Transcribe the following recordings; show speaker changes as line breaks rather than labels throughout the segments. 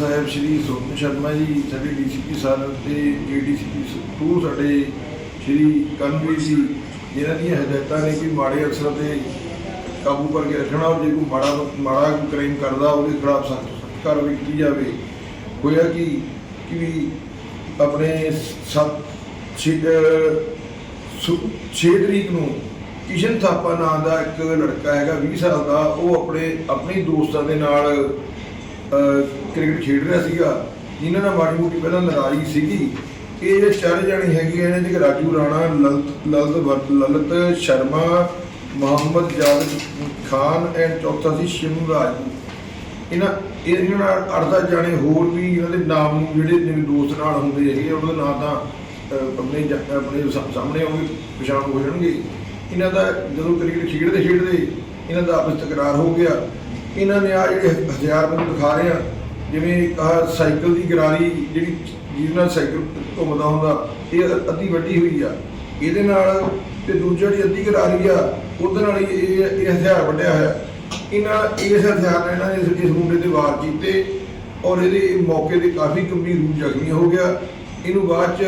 ਸਾਹਿਬ ਸ਼੍ਰੀ ਸੋਮ ਸ਼ਰਮਾ ਜੀ, ਸਾਡੇ ਡੀਸੀਪੀ ਸਾਹਿਬ ਤੇ ADCP to ਸਾਡੇ ਸ਼੍ਰੀ ਕਰਨਵੀਰ ਜੀ ਇਹਨਾਂ ਦੀਆਂ ਹਦਾਇਤਾਂ ਨੇ ਕਿ ਮਾੜੇ ਅਫਸਰਾਂ ਤੇ ਕਾਬੂ ਕਰਕੇ ਰੱਖਣਾ ਔਰ ਜੇ ਕੋਈ ਮਾੜਾ ਮਾੜਾ ਕ੍ਰਾਈਮ ਕਰਦਾ, ਉਹਦੇ ਖਿਲਾਫ ਸਖਤ ਕਾਰਵਾਈ ਕੀਤੀ ਜਾਵੇ। ਹੋਇਆ ਕਿ? ਕਿ ਆਪਣੇ ਸੱਤ, ਛੇ ਤਰੀਕ ਨੂੰ ਕਿਸ਼ਨ ਥਾਪਾ ਨਾਂ ਦਾ ਇੱਕ ਲੜਕਾ ਹੈਗਾ 20 ਸਾਲ ਦਾ, ਉਹ ਆਪਣੇ ਆਪਣੇ ਦੋਸਤਾਂ ਦੇ ਨਾਲ ਕ੍ਰਿਕਟ ਖੇਡ ਰਿਹਾ ਸੀਗਾ ਜਿਨ੍ਹਾਂ ਨਾਲ ਮਾੜੀ ਮੋਟੀ ਪਹਿਲਾਂ ਲੜਾਈ ਸੀਗੀ। ਇਹ ਜਿਹੜੇ ਚਾਰੇ ਜਾਣੇ ਹੈਗੇ ਆ, ਇਹਨਾਂ ਦੇ ਰਾਜੂ ਰਾਣਾ ਲਲਤ ਲਲਤ ਵਰ- ਲਲਿਤ ਸ਼ਰਮਾ ਮੁਹੰਮਦ ਜਾਵੇਦ ਖਾਨ ਐਂਡ ਚੌਥਾ ਸੀ ਸ਼ਿਵ ਰਾਜਪੂਤ ਇਹਨਾਂ ਇਹਨਾਂ ਨਾਲ ਅਰਧਾ ਜਾਣੇ ਹੋਰ ਵੀ ਇਹਨਾਂ ਦੇ ਨਾਮ ਜਿਹੜੇ ਜਿਵੇਂ ਦੋਸਤ ਨਾਲ ਹੁੰਦੇ ਹੈਗੇ ਆ, ਉਹਨਾਂ ਦਾ ਨਾਂ ਤਾਂ ਆਪਣੇ ਆਪਣੇ ਸਾ- ਸਾਹਮਣੇ ਆਉਂਗੇ ਪਛਾਣ ਹੋ ਜਾਣਗੇ। ਇਹਨਾਂ ਦਾ ਜਦੋਂ ਕ੍ਰਿਕਟ ਖੇਡਦੇ ਖੇਡਦੇ ਇਹਨਾਂ ਦਾ ਆਪਸ ਤਕਰਾਰ ਹੋ ਗਿਆ। ਇਹਨਾਂ ਨੇ ਆ ਜਿਹੜੇ ਹਥਿਆਰ ਮੈਨੂੰ ਦਿਖਾ ਰਹੇ ਆ, ਜਿਵੇਂ ਆਹ ਸਾਈਕਲ ਦੀ ਗਰਾਰੀ ਜਿਹੜੀ ਜਿਹਦੇ ਨਾਲ ਸਾਈਕਲ ਘੁੰਮਦਾ ਹੁੰਦਾ, ਇਹ ਅੱਧੀ ਵੱਡੀ ਹੋਈ ਆ। ਇਹਦੇ ਨਾਲ ਤੇ ਦੂਜਾ ਜਿਹੜੀ ਅੱਧੀ ਗਰਾਰੀ ਆ, ਉਹਦੇ ਨਾਲ ਇਹ ਇਹ ਹਥਿਆਰ ਵੱਢਿਆ ਹੋਇਆ। ਇਹਨਾਂ, ਇਸ ਹਥਿਆਰ ਨਾਲ ਇਹਨਾਂ ਨੇ ਇਸ- ਇਸ ਮੁੰਡੇ ਤੇ ਵਾਰ ਕੀਤੇ ਔਰ ਇਹਦੇ ਮੌਕੇ ਤੇ ਕਾਫੀ ਗੰਭੀਰ ਰੂਪ ਜ਼ਖਮੀ ਹੋ ਗਿਆ। ਇਹਨੂੰ ਬਾਅਦ ਚ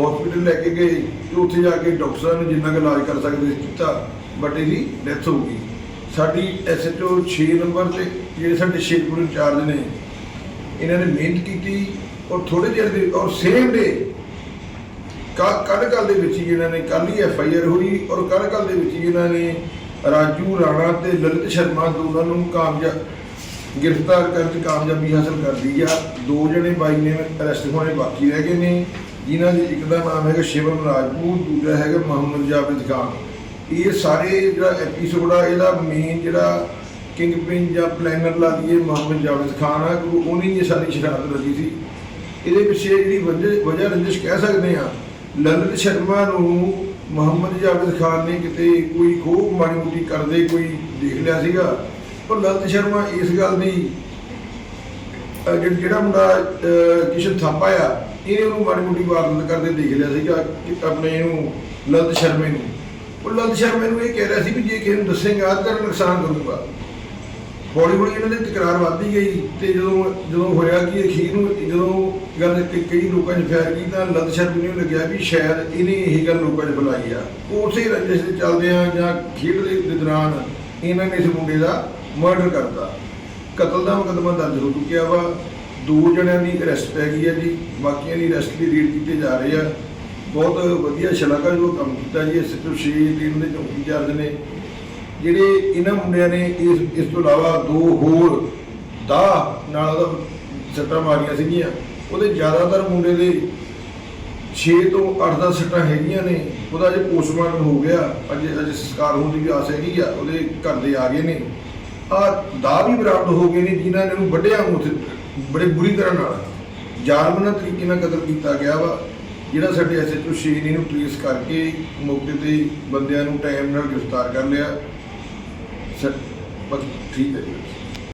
ਹਸਪੀਟਲ ਲੈ ਕੇ ਗਏ ਤੇ ਉੱਥੇ ਜਾ ਕੇ ਡਾਕਟਰ ਨੇ ਜਿੰਨਾ ਕੁ ਇਲਾਜ ਕਰ ਸਕਦੇ ਸੀ ਕੀਤਾ ਬਟ ਇਹਦੀ ਡੈਥ ਹੋ ਗਈ। ਸਾਡੀ ਐਸਐਚਓ 6 ਨੰਬਰ ਤੇ ਜਿਹੜੇ ਸਾਡੇ ਸ਼ੇਖਪੁਰ ਇੰਚਾਰਜ ਨੇ, ਇਹਨਾਂ ਨੇ ਮਿਹਨਤ ਕੀਤੀ ਔਰ ਥੋੜੇ ਜਿਹੇ ਦੇ ਔਰ ਸੇਮ ਡੇ ਕੱਲ ਕੱਲ ਦੇ ਵਿੱਚ ਹੀ ਇਹਨਾਂ ਨੇ ਕੱਲ ਹੀ ਐਫ ਆਈ ਆਰ ਹੋਈ ਔਰ ਕੱਲ ਕੱਲ ਦੇ ਵਿੱਚ ਹੀ ਇਹਨਾਂ ਨੇ ਰਾਜੂ ਰਾਣਾ ਤੇ ਲਲਿਤ ਸ਼ਰਮਾ ਦੋਨਾਂ ਨੂੰ ਕਾਮਯਾਬ ਗ੍ਰਿਫਤਾਰ ਕਰਨ 'ਚ ਕਾਮਯਾਬੀ ਹਾਸਲ ਕਰ ਲਈ ਆ। ਦੋ ਜਣੇ ਬਾਈ ਨੇ ਅਰੈਸਟ ਹੋਣੇ ਬਾਕੀ ਰਹਿ ਗਏ ਨੇ, ਜਿਨ੍ਹਾਂ ਦੇ ਇੱਕ ਦਾ ਨਾਮ ਹੈਗਾ ਸ਼ਿਵਮ ਰਾਜਪੂਤ, ਦੂਜਾ ਹੈਗਾ ਮੁਹੰਮਦ ਜਾਵੇਦ ਖਾਨ। ਇਹ ਸਾਰੇ ਜਿਹੜਾ ਐਪੀਸੋਡ ਆ, ਇਹਦਾ ਮੇਨ ਜਿਹੜਾ ਕਿੰਗ ਪਿਨ ਜਾਂ ਪਲੈਨਰ ਲਾ ਲਈਏ ਮੁਹੰਮਦ ਜਾਵੇਦ ਖਾਨ ਆ ਕਿਉਂਕਿ ਉਹਨੇ ਇਹ ਸਾਰੀ ਸ਼ਰਾਰਤ ਰਚੀ ਸੀ। ਇਹਦੇ ਪਿੱਛੇ ਜਿਹੜੀ ਵਜ੍ਹਾ ਵਜ੍ਹਾ ਰੰਜਿਸ਼ ਕਹਿ ਸਕਦੇ ਆ ਲਲਿਤ ਸ਼ਰਮਾ ਨੂੰ ਮੁਹੰਮਦ ਜਾਵੇਦ ਖਾਨ ਨੇ ਕਿਤੇ ਕੋਈ ਖੂਬ ਮਾੜੀ ਮੋਟੀ ਕਰਦੇ ਕੋਈ ਦੇਖ ਲਿਆ ਸੀਗਾ, ਪਰ ਲਲਿਤ ਸ਼ਰਮਾ ਇਸ ਗੱਲ ਦੀ ਜਿਹੜਾ ਮੁੰਡਾ ਕਿਸ਼ਨ ਥਾਪਾ ਆ, ਇਹਨੇ ਉਹਨੂੰ ਮਾੜੀ ਮੋਟੀ ਵਾਰਦਾਤ ਕਰਦੇ ਦੇਖ ਲਿਆ ਸੀਗਾ ਕਿ ਆਪਣੇ ਇਹਨੂੰ ਲਲਿਤ ਸ਼ਰਮੇ ਨੂੰ। ਉਹ ਲਲਿਤ ਸ਼ਰਮੇ ਨੂੰ ਇਹ ਕਹਿ ਰਿਹਾ ਸੀ ਵੀ ਜੇ ਕਿਸੇ ਨੂੰ ਦੱਸੇਗਾ ਤਾਂ ਨੁਕਸਾਨ ਕਰੂੰਗਾ। ਹੌਲੀ ਹੌਲੀ ਇਹਨਾਂ ਦੀ ਤਕਰਾਰ ਵੱਧਦੀ ਗਈ ਤੇ ਜਦੋਂ ਜਦੋਂ ਹੋਇਆ ਕਿ ਅਖੀਰ ਨੂੰ, ਜਦੋਂ ਗੱਲ ਕਈ ਲੋਕਾਂ 'ਚ ਫੈਲ ਗਈ ਤਾਂ ਲਲਿਤ ਸ਼ਰਮੇ ਨੂੰ ਲੱਗਿਆ ਵੀ ਸ਼ਾਇਦ ਇਹਨੇ ਇਹ ਗੱਲ ਲੋਕਾਂ 'ਚ ਬੁਲਾਈ ਆ। ਉਸੇ ਰੰਜਿਸ਼ ਦੇ ਚੱਲਦੇ ਆ ਜਾਂ ਖੇਡ ਦੇ ਦੌਰਾਨ ਇਹਨਾਂ ਨੇ ਇਸ ਮੁੰਡੇ ਦਾ ਮਰਡਰ ਕਰਤਾ। ਕਤਲ ਦਾ ਮੁਕੱਦਮਾ ਦਰਜ ਹੋ ਚੁੱਕਿਆ ਵਾ। ਦੋ ਜਣਿਆਂ ਦੀ ਅਰੈਸਟ ਪੈ ਗਈ ਹੈ ਜੀ। ਬਾਕੀਆਂ ਦੀ ਅਰੈਸਟ ਲਈ ਰੀਡ ਕੀਤੇ ਜਾ ਰਹੇ ਆ। ਬਹੁਤ ਵਧੀਆ ਸ਼ਲਾਘਾਯੋਗ ਕੰਮ ਕੀਤਾ ਜੀ ਐਸਐਚਓ ਸ਼ੀ ਟੀਮ ਦੇ ਚੌਕੀ ਇੰਚਾਰਜ ਨੇ। ਜਿਹੜੇ ਇਹਨਾਂ ਮੁੰਡਿਆਂ ਨੇ ਇਸ ਇਸ ਤੋਂ ਇਲਾਵਾ ਦੋ ਹੋਰ ਦਾ ਨਾਲ ਉਹਦਾ ਸੱਟਾਂ ਮਾਰੀਆਂ ਸੀਗੀਆਂ। ਉਹਦੇ ਜ਼ਿਆਦਾਤਰ ਮੁੰਡੇ ਦੇ 6 ਤੋਂ 8-10 ਸੱਟਾਂ ਹੈਗੀਆਂ ਨੇ। ਉਹਦਾ ਜੇ ਪੋਸਟਮਾਰਟਮ ਹੋ ਗਿਆ। ਅੱਜ ਅੱਜ ਸੰਸਕਾਰ ਹੋਣ ਦੀ ਵੀ ਆਸ ਹੈਗੀ ਆ। ਉਹਦੇ ਘਰ ਦੇ ਆ ਗਏ ਨੇ। ਆ ਦਾ ਵੀ ਬਰਾਮਦ ਹੋ ਗਏ ਨੇ, ਜਿਨ੍ਹਾਂ ਨੇ ਉਹਨੂੰ ਵੱਢਿਆ ਉੱਥੇ ਬੜੇ ਬੁਰੀ ਤਰ੍ਹਾਂ ਨਾਲ। ਜਾਨਮਨਾ ਤਰੀਕੇ ਨਾਲ ਕਤਲ ਕੀਤਾ ਗਿਆ ਵਾ। ਜਿਹੜਾ ਸਾਡੇ ਐਸਐਚਓ ਸ਼ੇਰ ਨੇ ਇਹਨੂੰ ਟ੍ਰੇਸ ਕਰਕੇ ਮੌਕੇ ਤੇ ਬੰਦਿਆਂ ਨੂੰ ਟਾਈਮ ਨਾਲ ਗ੍ਰਿਫਤਾਰ ਕਰ ਲਿਆ। ਸਰ ਠੀਕ ਹੈ ਜੀ।